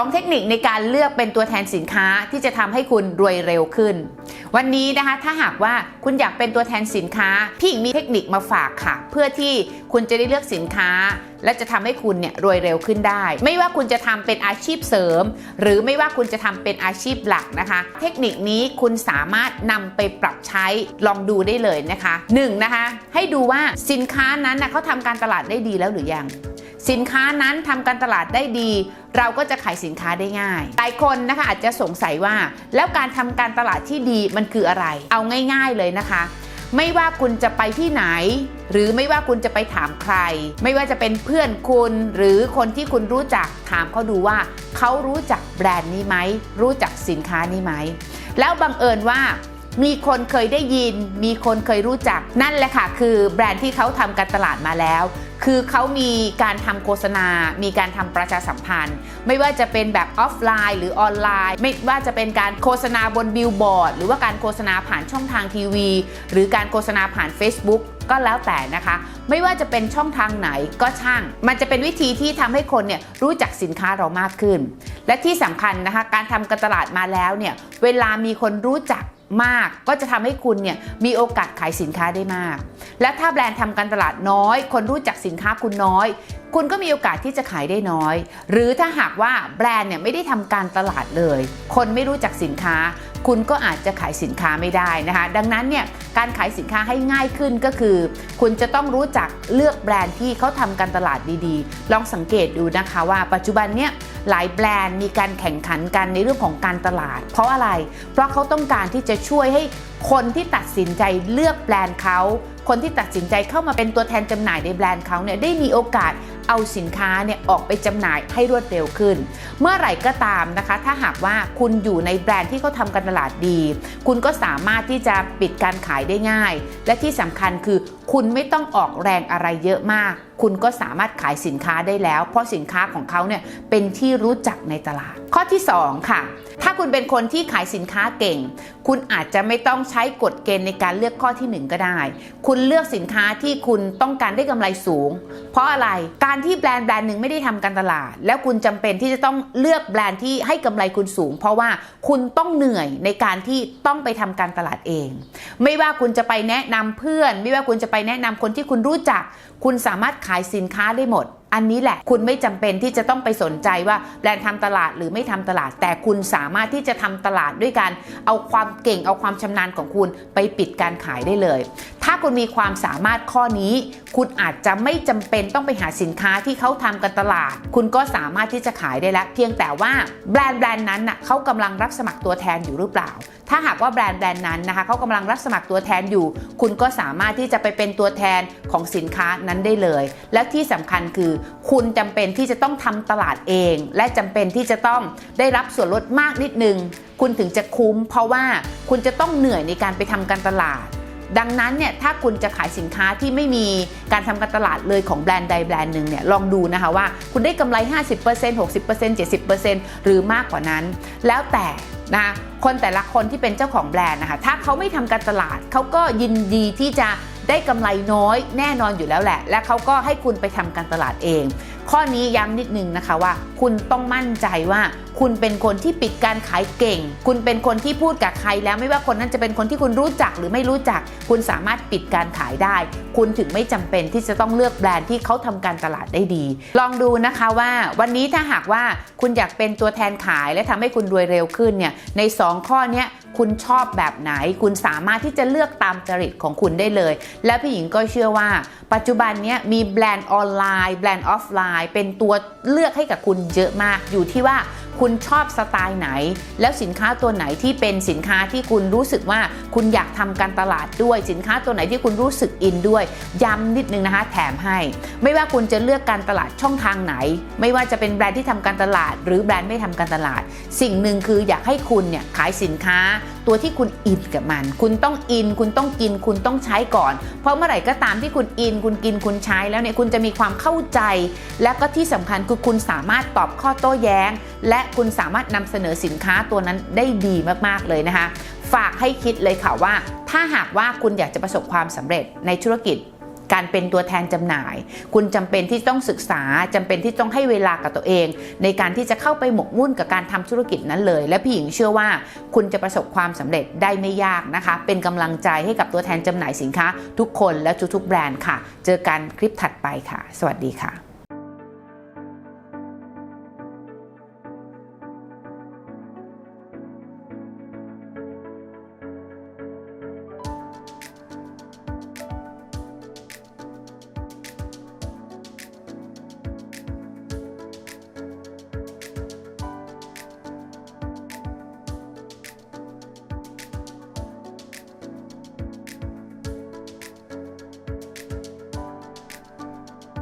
สองเทคนิคในการเลือกเป็นตัวแทนสินค้าที่จะทำให้คุณรวยเร็วขึ้น วันนี้นะคะถ้าหากว่าคุณอยากเป็นตัวแทนสินค้าพี่หญิงมีเทคนิคมาฝากค่ะ เพื่อที่คุณจะได้เลือกสินค้า และจะทำให้คุณเนี่ยรวยเร็วขึ้นได้ ไม่ว่าคุณจะทำเป็นอาชีพเสริม หรือไม่ว่าคุณจะทำเป็นอาชีพหลักนะคะ เทคนิคนี้คุณสามารถนำไปปรับใช้ลองดูได้เลยนะคะหนึ่งนะคะให้ดูว่าสินค้านั้นนะเขาทำการตลาดได้ดีแล้วหรือยัง สินค้านั้นทำการตลาดได้ดี เราก็จะขายสินค้าได้ง่าย หลายคนนะคะอาจจะสงสัยว่า แล้วการทำการตลาดที่ดีมันคืออะไร เอาง่าย ๆเลยนะคะ ไม่ว่าคุณจะไปที่ไหน หรือไม่ว่าคุณจะไปถามใคร ไม่ว่าจะเป็นเพื่อนคุณ หรือคนที่คุณรู้จักถามเขาดูว่าเขารู้จักแบรนด์นี้ไหมรู้จักสินค้านี้ไหมแล้วบังเอิญว่า มีคนเคยได้ยิน มีคนเคยรู้จัก นั่นแหละค่ะ คือแบรนด์ที่เขาทำการตลาดมาแล้ว คือเขามีการทำโฆษณา มีการทำประชาสัมพันธ์ ไม่ว่าจะเป็นแบบออฟไลน์ หรือออนไลน์ ไม่ว่าจะเป็นการโฆษณาบนบิลบอร์ด หรือว่าการโฆษณาผ่านช่องทางทีวี หรือการโฆษณาผ่าน Facebook ก็แล้วแต่นะคะ ไม่ว่าจะเป็นช่องทางไหนก็ช่าง มันจะเป็นวิธีที่ทำให้คนเนี่ยรู้จักสินค้าเรามากขึ้น และที่สำคัญนะคะ การทำการตลาดมาแล้วเนี่ย เวลามีคนรู้จัก มากก็จะทำให้คุณเนี่ยมีโอกาสขายสินค้าได้มาก และถ้าแบรนด์ทำการตลาดน้อย คนรู้จักสินค้าคุณน้อย คุณก็มีโอกาสที่จะขายได้น้อย หรือถ้าหากว่าแบรนด์เนี่ยไม่ได้ทำการตลาดเลย คนไม่รู้จักสินค้า คุณก็อาจจะขายสินค้าไม่ได้นะคะ ดังนั้นเนี่ยการขายสินค้าให้ง่ายขึ้นก็คือ คุณจะต้องรู้จักเลือกแบรนด์ที่เขาทำการตลาดดีๆ ลองสังเกตดูนะคะว่าปัจจุบันเนี่ยหลายแบรนด์มีการแข่งขันกันในเรื่องของการตลาด เพราะอะไร เพราะเขาต้องการที่จะช่วยให้คนที่ตัดสินใจเลือกแบรนด์เขา คนที่ตัดสินใจเข้ามาเป็นตัวแทนจำหน่ายในแบรนด์เขาเนี่ยได้มีโอกาสเอาสินค้าเนี่ยออกไปจำหน่ายให้รวดเร็วขึ้น เมื่อไหร่ก็ตามนะคะ ถ้าหากว่าคุณอยู่ในแบรนด์ที่เขาทำการตลาดดี คุณก็สามารถที่จะปิดการขายได้ง่าย และที่สำคัญคือ คุณไม่ต้องออกแรงอะไรเยอะมาก คุณก็สามารถขายสินค้าได้แล้ว เพราะสินค้าของเขาเนี่ยเป็นที่รู้จักในตลาด ข้อที่ 2 ค่ะ ถ้าคุณเป็นคนที่ขายสินค้าเก่ง คุณอาจจะไม่ต้องใช้กฎเกณฑ์ในการเลือกข้อทีหนึ่1 ก็ได้ คุณเลือกสินค้าที่คุณต้องการได้กำไรสูง เพราะอะไรการที่แบรนด์แบรนด์หนึ่งไม่ได้ทำการตลาด แล้วคุณจำเป็นที่จะต้องเลือกแบรนด์ที่ให้กำไรคุณสูง เพราะว่าคุณต้องเหนื่อยในการที่ต้องไปทำการตลาดเอง ไม่ว่าคุณจะไปแนะนำเพื่อน ไม่ว่าคุณจะไปแนะนำคนที่คุณรู้จัก คุณสามารถขายสินค้าได้หมด อันนี้แหละคุณไม่จำเป็นที่จะต้องไปสนใจว่าแบรนด์ทำตลาดหรือไม่ทำตลาด แต่คุณสามารถที่จะทำตลาดด้วยการเอาความเก่งเอาความชำนาญของคุณไปปิดการขายได้เลย ถ้าคุณมีความสามารถข้อนี้ คุณอาจจะไม่จำเป็นต้องไปหาสินค้าที่เขาทำกันตลาด คุณก็สามารถที่จะขายได้แล้ว เพียงแต่ว่าแบรนด์แบรนด์นั้นน่ะเขากำลังรับสมัครตัวแทนอยู่หรือเปล่า ถ้าหากว่าแบรนด์แบรนด์นั้นนะคะเขากำลังรับสมัครตัวแทนอยู่ คุณก็สามารถที่จะไปเป็นตัวแทนของสินค้านั้นได้เลย และที่สำคัญคือ คุณจำเป็นที่จะต้องทำตลาดเอง และจำเป็นที่จะต้องได้รับส่วนลดมากนิดนึง คุณถึงจะคุ้ม เพราะว่าคุณจะต้องเหนื่อยในการไปทำการตลาด ดังนั้นเนี่ยถ้าคุณจะขายสินค้าที่ไม่มีการทำการตลาดเลยของแบรนด์ใดแบรนด์หนึ่งเนี่ยลองดูนะคะว่าคุณได้กำไร 50% 60% 70%หรือมากกว่านั้น แล้วแต่นะคนแต่ละคนที่เป็นเจ้าของแบรนด์นะคะถ้าเขาไม่ทำการตลาดเขาก็ยินดีที่จะ ได้กำไรน้อยแน่นอนอยู่แล้วแหละ และเขาก็ให้คุณไปทำการตลาดเอง ข้อนี้ย้ำนิดนึงนะคะว่า คุณต้องมั่นใจว่าคุณเป็นคนที่ปิดการขายเก่ง คุณเป็นคนที่พูดกับใครแล้วไม่ว่าคนนั้นจะเป็นคนที่คุณรู้จักหรือไม่รู้จัก คุณสามารถปิดการขายได้ คุณถึงไม่จำเป็นที่จะต้องเลือกแบรนด์ที่เขาทำการตลาดได้ดี ลองดูนะคะว่า วันนี้ถ้าหากว่าคุณอยากเป็นตัวแทนขายและทำให้คุณรวยเร็วขึ้นเนี่ยใน 2 ข้อนี้ คุณชอบแบบไหน คุณสามารถที่จะเลือกตามจริตของคุณได้เลย และพี่หญิงก็เชื่อว่า ปัจจุบันนี้มีแบรนด์ออนไลน์แบรนด์ออฟไลน์เป็นตัวเลือกให้กับคุณเยอะมากอยู่ที่ว่าคุณชอบสไตล์ไหน แล้วสินค้าตัวไหนที่เป็นสินค้าที่คุณรู้สึกว่าคุณอยากทำการตลาดด้วย สินค้าตัวไหนที่คุณรู้สึกอินด้วย ย้ำนิดนึงนะคะ แถมให้ ไม่ว่าคุณจะเลือกการตลาดช่องทางไหน ไม่ว่าจะเป็นแบรนด์ที่ทำการตลาด หรือแบรนด์ไม่ทำการตลาด สิ่งหนึ่งคืออยากให้คุณเนี่ยขายสินค้า ตัวที่คุณอินกับมัน คุณต้องอิน คุณต้องกิน คุณต้องใช้ก่อน เพราะเมื่อไหร่ก็ตามที่คุณอิน คุณกิน คุณใช้แล้วเนี่ย คุณจะมีความเข้าใจ และก็ที่สำคัญคือคุณสามารถตอบข้อโต้แย้ง และคุณสามารถนำเสนอสินค้าตัวนั้นได้ดีมากๆเลยนะคะ ฝากให้คิดเลยค่ะว่า ถ้าหากว่าคุณอยากจะประสบความสำเร็จในธุรกิจ การเป็นตัวแทนจำหน่าย คุณจำเป็นที่ต้องศึกษาจำเป็นที่ต้องให้เวลากับตัวเอง ในการที่จะเข้าไปหมกมุ่นกับการทำธุรกิจนั้นเลย และพี่หญิงเชื่อว่า คุณจะประสบความสำเร็จได้ไม่ยากนะคะ เป็นกำลังใจให้กับตัวแทนจำหน่ายสินค้า ทุกคนและทุกๆแบรนด์ค่ะ เจอกันคลิปถัดไปค่ะ สวัสดีค่ะ